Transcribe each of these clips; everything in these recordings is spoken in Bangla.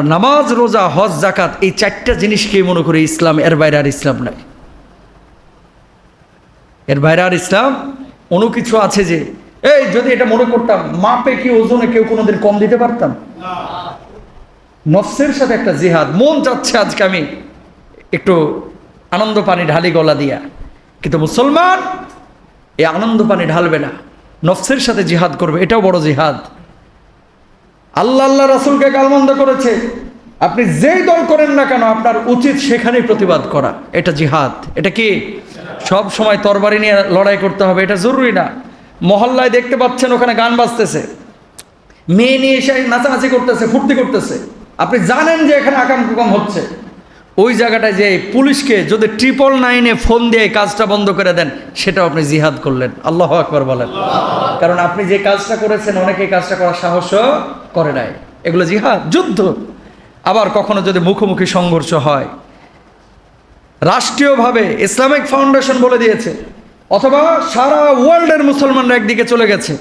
নামাজ, রোজা, হজ জাকাত এই চারটা জিনিসকে মনে করি ইসলাম এর বাইরে আর ইসলাম নাই। এর বাইরে আর ইসলাম অন্য কিছু আছে যে, এই, যদি এটা মনে করতাম, মাপে কি ওজনে কেউ কোনোদিন কম দিতে পারতাম? নফসের সাথে একটা জিহাদ, মন চাচ্ছে আজকে আমি একটু আনন্দ পানি ঢালি গলা দিয়া। কিন্তু মুসলমান, এই আনন্দ পানি ঢালবে না। নফসের সাথে জিহাদ করবে, এটাও বড় জিহাদ। আল্লাহ আল্লাহ রাসুলকে গালমন্দ করেছে। আপনি যেই দল করেন না কেন, আপনার উচিত সেখানেই প্রতিবাদ করা। এটা জিহাদ। এটা কি? সব সময় তরবারি নিয়ে লড়াই করতে হবে, এটা জরুরি না। মহল্লায় দেখতে পাচ্ছেন, ওখানে গান বাজতেছে। মেয়ে নিয়ে এসে নাচানাচি করতেছে, ফুর্তি করতেছে। আপনি জানেন যে এখানে আকাম কুকাম হচ্ছে। ওই জায়গাটায় যে পুলিশকে যদি ট্রিপল নাইনে ফোন দিয়ে কাজটা বন্ধ করে দেন, সেটাও আপনি জিহাদ করলেন। আল্লাহ আকবর বলেন। কারণ আপনি যে কাজটা করেছেন অনেকে কাজটা করার সাহসও করে নাই। এগুলো জিহাদ, যুদ্ধ। আবার কখনো যদি মুখোমুখি সংঘর্ষ হয়, রাষ্ট্রীয়ভাবে ইসলামিক ফাউন্ডেশন বলে দিয়েছে, অথবা সারা ওয়ার্ল্ডের মুসলমানরা একদিকে চলে গেছে।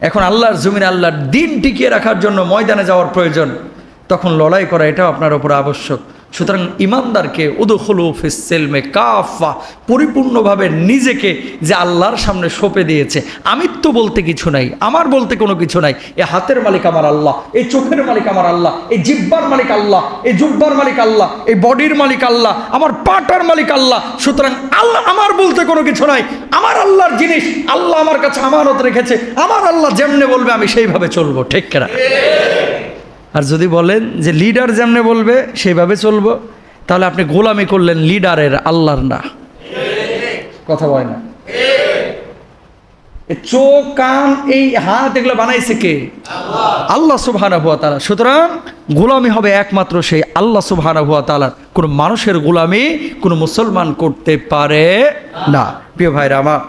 এখন আল্লাহর জমিনে আল্লাহর দিন টিকিয়ে রাখার জন্য ময়দানে যাওয়ার প্রয়োজন। তখন লড়াই করা এটাও আপনার উপর আবশ্যক। সুতরাং ইমানদারকে উদুখলু ফিসেলমে কাফা পরিপূর্ণভাবে নিজেকে যে আল্লাহর সামনে সঁপে দিয়েছে। আমিত্ব বলতে কিছু নাই, আমার বলতে কোনো কিছু নাই। এ হাতের মালিক আমার আল্লাহ এই চোখের মালিক আমার আল্লাহ এই জিব্বার মালিক আল্লাহ এই জুব্বার মালিক আল্লাহ এই বডির মালিক আল্লাহ, আমার পাটার মালিক আল্লাহ। সুতরাং আল্লাহ আমার বলতে কোনো কিছু নাই, আমার আল্লাহর জিনিস আল্লাহ আমার কাছে আমানত রেখেছে, আমার আল্লাহ যেমনে বলবে আমি সেইভাবে চলবো, ঠিক কেনা? আর যদি বলেন যে লিডার যেমনে বলবে, সেইভাবে চলবো, তাহলে আপনি গোলামি করলেন লিডারের আল্লাহর না। কথা বয় না। চোখ, কান, এই হাত এগুলো বানাইছে কে? আল্লাহ সুবহানা তালা সুতরাং গোলামি হবে একমাত্র সেই আল্লাহ সুবহানা হুয়া তালার কোনো মানুষের গোলামি কোনো মুসলমান করতে পারে না। প্রিয় ভাইরা আমার,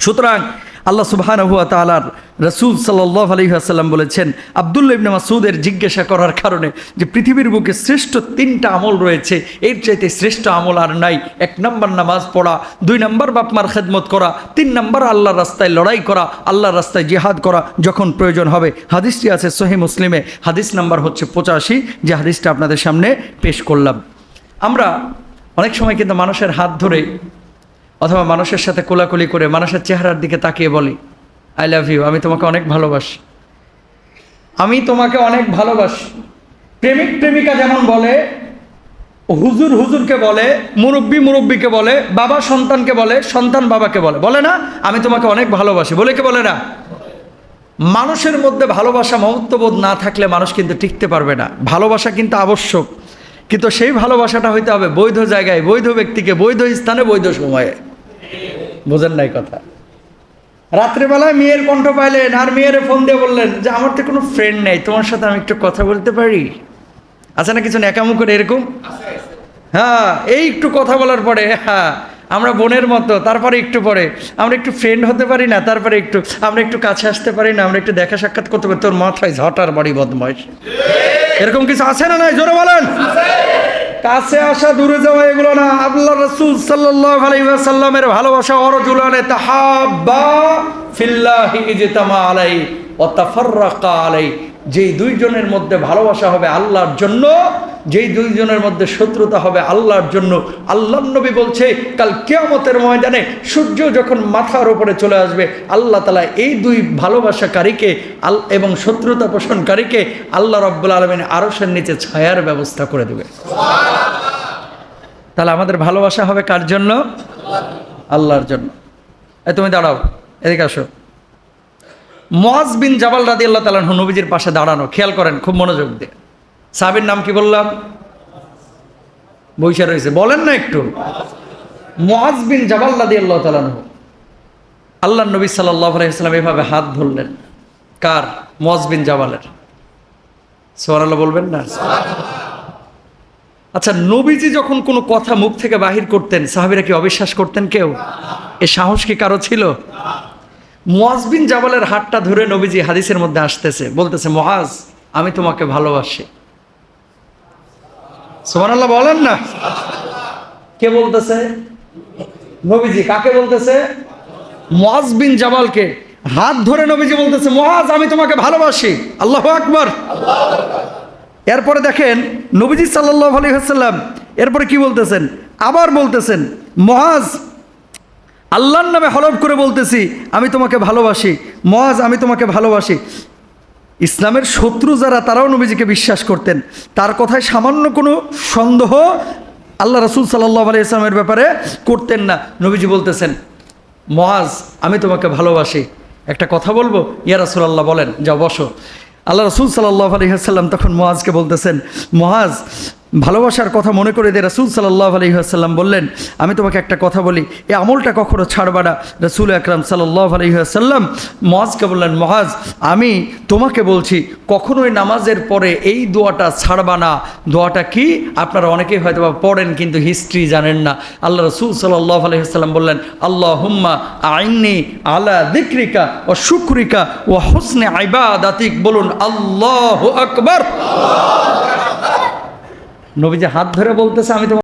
সুতরাং আল্লাহ সুবহান হুয়া তালার রসুল সাল্লাহ আলহিহাসাল্লাম বলেছেন আবদুল্লা ইবনে মাসুদের জিজ্ঞাসা করার কারণে যে পৃথিবীর বুকে শ্রেষ্ঠ তিনটা আমল রয়েছে, এর চাইতে শ্রেষ্ঠ আমল আর নাই। এক নম্বর নামাজ পড়া, দুই নম্বর বাপমার খেদমত করা, তিন নম্বর আল্লাহর রাস্তায় লড়াই করা, আল্লাহর রাস্তায় জিহাদ করা যখন প্রয়োজন হবে। হাদিসটি আছে সহি মুসলিমে, হাদিস নাম্বার হচ্ছে পঁচাশি, যে হাদিসটা আপনাদের সামনে পেশ করলাম। আমরা অনেক সময় কিন্তু মানুষের হাত ধরে অথবা মানুষের সাথে কোলাকুলি করে মানুষের চেহারার দিকে তাকিয়ে বলি আই লাভ ইউ আমি তোমাকে অনেক ভালোবাসি। আমি তোমাকে অনেক ভালোবাসি। প্রেমিক, প্রেমিকা যেমন বলে, হুজুর হুজুরকে বলে, মুরব্বী মুরব্বীকে বলে, বাবা সন্তানকে বলে, সন্তান বাবাকে বলে। বলে না, আমি তোমাকে অনেক ভালোবাসি। বলে কে বলে না? মানুষের মধ্যে ভালোবাসা মহত্ববোধ না থাকলে মানুষ কিন্তু টিকতে পারবে না। ভালোবাসা কিন্তু আবশ্যক। কিন্তু সেই ভালোবাসাটা হইতে হবে বৈধ জায়গায়, বৈধ ব্যক্তিকে, বৈধ স্থানে, বৈধ সময়ে। বোঝেন নাই কথা? রাত্রেবেলায় মেয়ের কণ্ঠ পাইলেন আর মেয়ের ফোন দিয়ে বললেন যে, আমার তো কোনো ফ্রেন্ড নেই, তোমার সাথে আমি একটু কথা বলতে পারি? আছে না কিছু ন্যাকামু করে এরকম? হ্যাঁ এই একটু কথা বলার পরে হ্যাঁ আমরা বোনের মতো, তারপরে একটু পরে। আমরা একটু ফ্রেন্ড হতে পারি না, তারপরে একটু, আমরা একটু কাছে আসতে পারি না, আমরা একটু দেখা সাক্ষাৎ করতে পারি। তোর মাথায় ঝটার বাড়ি বদমাইশ। এরকম কিছু আছে না নাই? জোরে বলেন। কাছে আসা, দূরে যাওয়া, এগুলো না। আল্লাহ রসুল সাল্লাহ আলাইসাল্লামের ভালোবাসা, অরজুলানে তাহাব্বা ফিল্লাহি ইজতামা আলাই ও তাফাররাকা আলাই যেই দুইজনের মধ্যে ভালোবাসা হবে আল্লাহর জন্য, যেই দুইজনের মধ্যে শত্রুতা হবে আল্লাহর জন্য, আল্লাহ নবী বলছে, কাল কেয়ামতের ময়দানে সূর্য যখন মাথার উপরে চলে আসবে, আল্লাহ তালা এই দুই ভালোবাসাকারীকে আল, এবং শত্রুতা পোষণকারীকে আল্লাহ রব্বুল আলমিন আরসের নিচে ছায়ার ব্যবস্থা করে দেবে। তাহলে আমাদের ভালোবাসা হবে কার জন্য? আল্লাহর জন্য। এ তুমি দাঁড়াও, এদিকে আসো। মজ বিন জাবাল রাদি আল্লাহ তালাহ নবীজির পাশে দাঁড়ানো। খেয়াল করেন, খুব মনোযোগ দিয়ে। সাহাবির নাম কি বললাম? বৈশা রয়েছে। বলেন না একটু। মহাজ বিন জাবাল রাদি আল্লাহ তালাহ আল্লাহ নবী সাল্লাহ আলাইসাল্লাম এভাবে হাত ধরলেন। কার? মজ বিন জাবালের। সোয়ারাল্লাহ বলবেন না? আচ্ছা নবীজি যখন কোনো কথা মুখ থেকে বাহির করতেন, সাহাবিরা কি অবিশ্বাস করতেন কেউ? এ সাহস কি কারও ছিল? মোয়াজবিন জাবালের হাতটা ধরে নবীজি হাদিসের মধ্যে আসতেছে, বলতেছে মহাজ আমি তোমাকে ভালোবাসি। সোমানাল্লাহ বলেন না। কে বলতেছে? নবীজি, কাকে বলতেছে? মোয়াজ জাবালকে। হাত ধরে নবীজি বলতেছে মহাজ আমি তোমাকে ভালোবাসি। আল্লাহ আকবর। এরপরে দেখেন, নবীজি সাল্লাহ আলী হাসাল্লাম এরপরে কি বলতেছেন? আবার বলতেছেন মহাজ আল্লাহর নামে হলফ করে বলতেছি, আমি তোমাকে ভালোবাসি। মহাজ, আমি তোমাকে ভালোবাসি। ইসলামের শত্রু যারা, তারাও নবীজিকে বিশ্বাস করতেন। তার কথায় সামান্য কোনো সন্দেহ আল্লাহ রসুল সাল্লাহ আলি ইসলামের ব্যাপারে করতেন না। নবীজি বলতেছেন, মহাজ, আমি তোমাকে ভালোবাসি। একটা কথা বলব? ইয়া রাসুলাল্লাহ, বলেন যা বসো। আল্লাহ রসুল সাল্লাহ আলহিহাসাল্লাম তখন মহাজকে বলতেছেন, মহাজ ভালোবাসার কথা মনে করে দিয়ে রসুল সাল্লাহ আলহিহাসাল্লাম বললেন, আমি তোমাকে একটা কথা বলি এই আমলটা কখনো ছাড়বা না। রসুল আকরাম সাল্লাহ আলহিহাসাল্লাম মহাজকে বললেন, মহাজ, আমি তোমাকে বলছি, কখনোই নামাজের পরে এই দোয়াটা ছাড়বা না। দোয়াটা কি? আপনারা অনেকেই হয়তো বা পড়েন, কিন্তু হিস্ট্রি জানেন না। আল্লাহ রসুল সাল্লাহ আলহিহাসাল্লাম বললেন আল্লাহ হুম্মা আইনি আলা দিক্রিকা ও শুক্রিকা ও হোসনে আইবাদাতিক বলুন, আল্লাহ আকবর। নবীজি হাত ধরে বলতেছে আমি তোমার